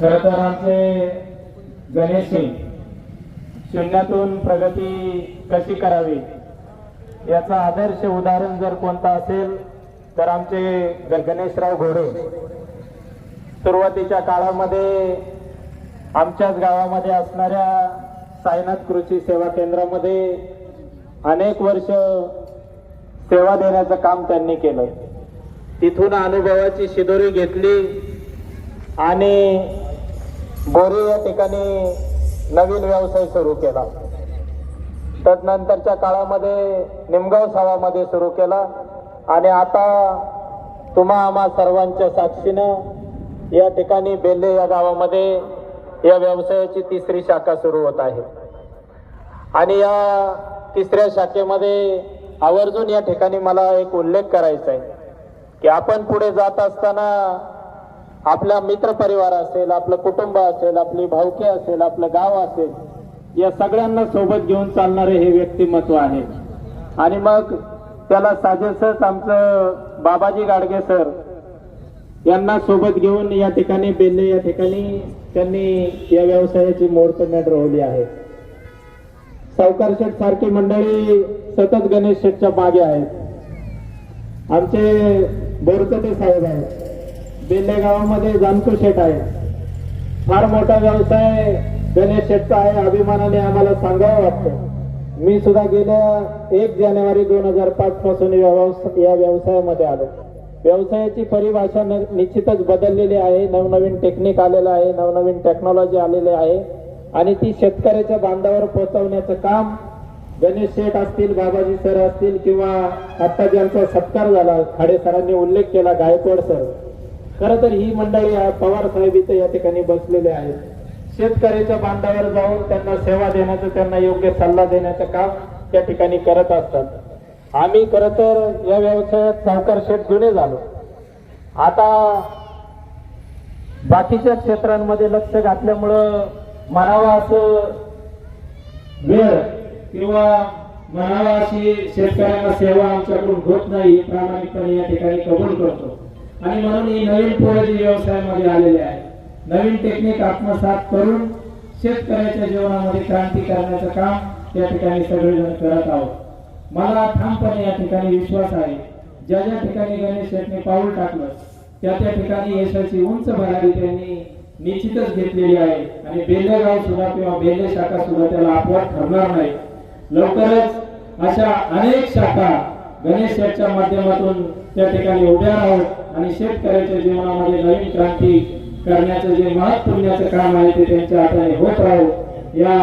खर तर आमचे गणेश शून्यातून प्रगती कशी करावी याचा आदर्श उदाहरण जर कोणता असेल तर आमचे ग- गणेशराव घोडे. सुरुवातीच्या काळामध्ये आमच्याच गावामध्ये असणाऱ्या साईनाथ कृषी सेवा केंद्रामध्ये अनेक वर्ष सेवा देण्याचं काम त्यांनी केलं. तिथून अनुभवाची शिदोरी घेतली आणि बोरे या ठिकाणी नवीन व्यवसाय सुरू केला. तदनंतरच्या काळामध्ये निमगाव सावामध्ये सुरू केला. आणि आता तुम्हा आम्हा सर्वांच्या साक्षीनं या ठिकाणी बेल्ले या गावामध्ये या व्यवसायाची तिसरी शाखा सुरू होत आहे. आणि या तिसऱ्या शाखेमध्ये आवर्जून या ठिकाणी मला एक उल्लेख करायचा आहे की आपण पुढे जात असताना आपला मित्र परिवार असेल आपलं कुटुंब असेल आपली भावकी असेल आपलं गाव असेल या सगळ्यांना सोबत घेऊन चालणारे हे व्यक्तिमत्व आहे. आणि मग त्याला साजेसच आमचं बाबाजी गाडगे सर यांना सोबत घेऊन या ठिकाणी बेल्ले या ठिकाणी त्यांनी या व्यवसायाची मुहूर्तमेढ रोवली आहे. सावकार शेठ सारखी मंडळी सतत गणेश शेठच्या मागे आहेत. आमचे बोरकटे साहेब आहेत. बेल्ले जानकू जानको शेठ आहे. फार मोठा व्यवसाय गणेश शेठचा आहे. अभिमानाने आम्हाला सांगावं वाटतं. मी सुद्धा गेल्या एक जानेवारी दोन हजार पाच पासून या या व्यवसायामध्ये आलो. व्यवसायाची परिभाषा न- निश्चितच बदललेली आहे. नवनवीन टेक्निक आलेलं आहे. नवनवीन टेक्नॉलॉजी आलेली आहे. आणि ती शेतकऱ्याच्या बांधावर पोहोचवण्याचं काम गणेश शेठ असतील बाबाजी सर असतील किंवा आता ज्यांचा सत्कार झाला. खाडे सरांनी उल्लेख केला गायकवाड सर. खरं तर ही मंडळी पवार साहेब इथे या ठिकाणी बसलेले आहेत. शेतकऱ्याच्या बांधावर जाऊन त्यांना सेवा देण्याचं त्यांना योग्य सल्ला देण्याचं काम त्या ठिकाणी करत असतात. आम्ही खर तर या व्यवसायात सावकार शेत जुने झालो. आता बाकीच्या क्षेत्रांमध्ये लक्ष घातल्यामुळं म्हणावा असं वेळ किंवा म्हणावा अशी शेतकऱ्यांना सेवा आमच्याकडून होत नाही प्रामाणिकपणे या ठिकाणी कबूल करतो. आणि म्हणून ही नवीन पोळं व्यवसायामध्ये आलेले आहे नवीन टेक्निक आत्मसात करून शेतकऱ्याच्या जीवनामध्ये क्रांती करण्याचं काम या ठिकाणी सगळेजण करत आहोत. मला ठामपणे या ठिकाणी विश्वास आहे ज्या ज्या ठिकाणी गणेश शेठने पाऊल टाकलं त्या त्या ठिकाणी यशाची उंच भरारी त्यांनी निश्चितच घेतलेली आहे. आणि बेल्लेगाव सुद्धा किंवा बेल्ले शाखा सुद्धा त्याला अपवाद ठरणार नाही. लवकरच अशा अनेक शाखा गणेश शेठच्या माध्यमातून त्या ठिकाणी उभ्या राहून आणि शेतकऱ्याच्या जीवनामध्ये नवीन क्रांती करण्याचं जे महत्पुण्याचं काम आहे ते त्यांच्या हाताने होत राहो. या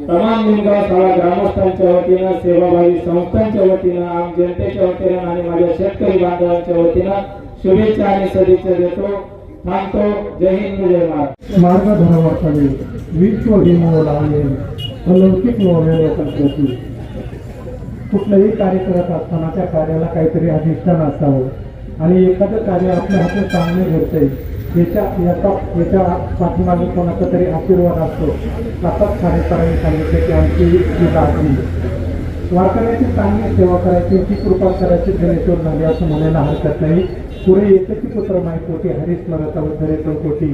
तमाम निमगाव सभा ग्रामस्थांच्या वतीनं सेवाभावी संस्थांच्या वतीनं आम जनतेच्या वतीनं आणि माझ्या शेतकरी बांधवांच्या वतीनं शुभेच्छा आणि सदिच्छा देतो. थांबतो. जय हिंद जय महाराज मार्गधर्माकडे विश्व हिमो लावले अलौकिक नव्हे लोकांप्रती कुठलंही कार्य करत असताना त्या कार्याला काहीतरी अधिष्ठान असावं. आणि एखादं कार्य आपल्या हातून चांगले घडतंय याच्या याचा याच्या पाठीमागे कोणाचा तरी आशीर्वाद असतो आताच कार्यकरांनी सांगितलं की आमची ही लागली वारकऱ्याची चांगली सेवा करायची ती कृपा करायची गणेश्वर झाली असं म्हणायला हरकत नाही. पुढे येते पुत्र माहिती होती हरिस्मरता धरे चौकोटी.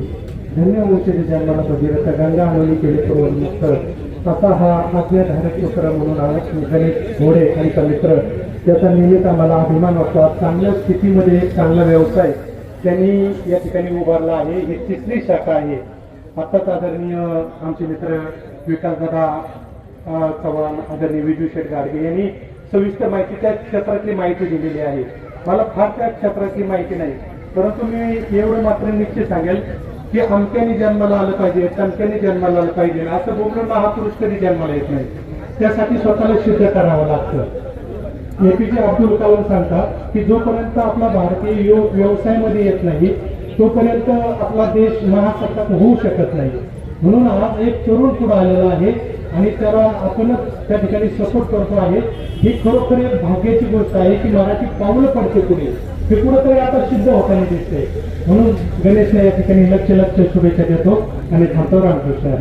धन्य वंशज जन्माला भगीरथ गंगा आणवली केले पूर्वमुक्त असा हा आज्ञाधारक पुत्र म्हणून आला गणेश घोडे यांचा मित्र. त्याचा निमित्त आम्हाला अभिमान वाटतो. चांगल्या स्थितीमध्ये एक चांगला व्यवसाय त्यांनी या ठिकाणी उभारला आहे. ही तिसरी शाखा आहे. आत्ताच आदरणीय आमचे मित्र विकासदादा चव्हाण आदरणीय विजू शेठ गाडगे यांनी सविस्तर माहिती त्या क्षेत्रातली माहिती दिलेली आहे. मला फार त्या क्षेत्रातली माहिती नाही. परंतु मी एवढं मात्र निश्चित सांगेल की अमक्याने जन्माला आलं पाहिजे तमक्याने जन्माला आलं पाहिजे. असं बोलून महापुरुष कधी जन्माला येत नाही. त्यासाठी स्वतःला सिद्ध करावं लागतं. एपीजे अब्दुल कलाम सांगतात की जोपर्यंत आपला भारतीय यो व्यवसायामध्ये येत नाही तोपर्यंत आपला देश महासत्ताक होऊ शकत नाही. म्हणून आज एक तरुण पुढे आलेला आहे. आणि त्याला आपणच त्या ठिकाणी सपोर्ट करतो आहे. ही खरोखर एक भाग्याची गोष्ट आहे की मराठी पावलं पडते पुढे. हे कुठंतरी आता सिद्ध होताना दिसते म्हणून गणेशला या ठिकाणी लक्ष लक्ष शुभेच्छा देतो. आणि थांबतो रामकृष्ण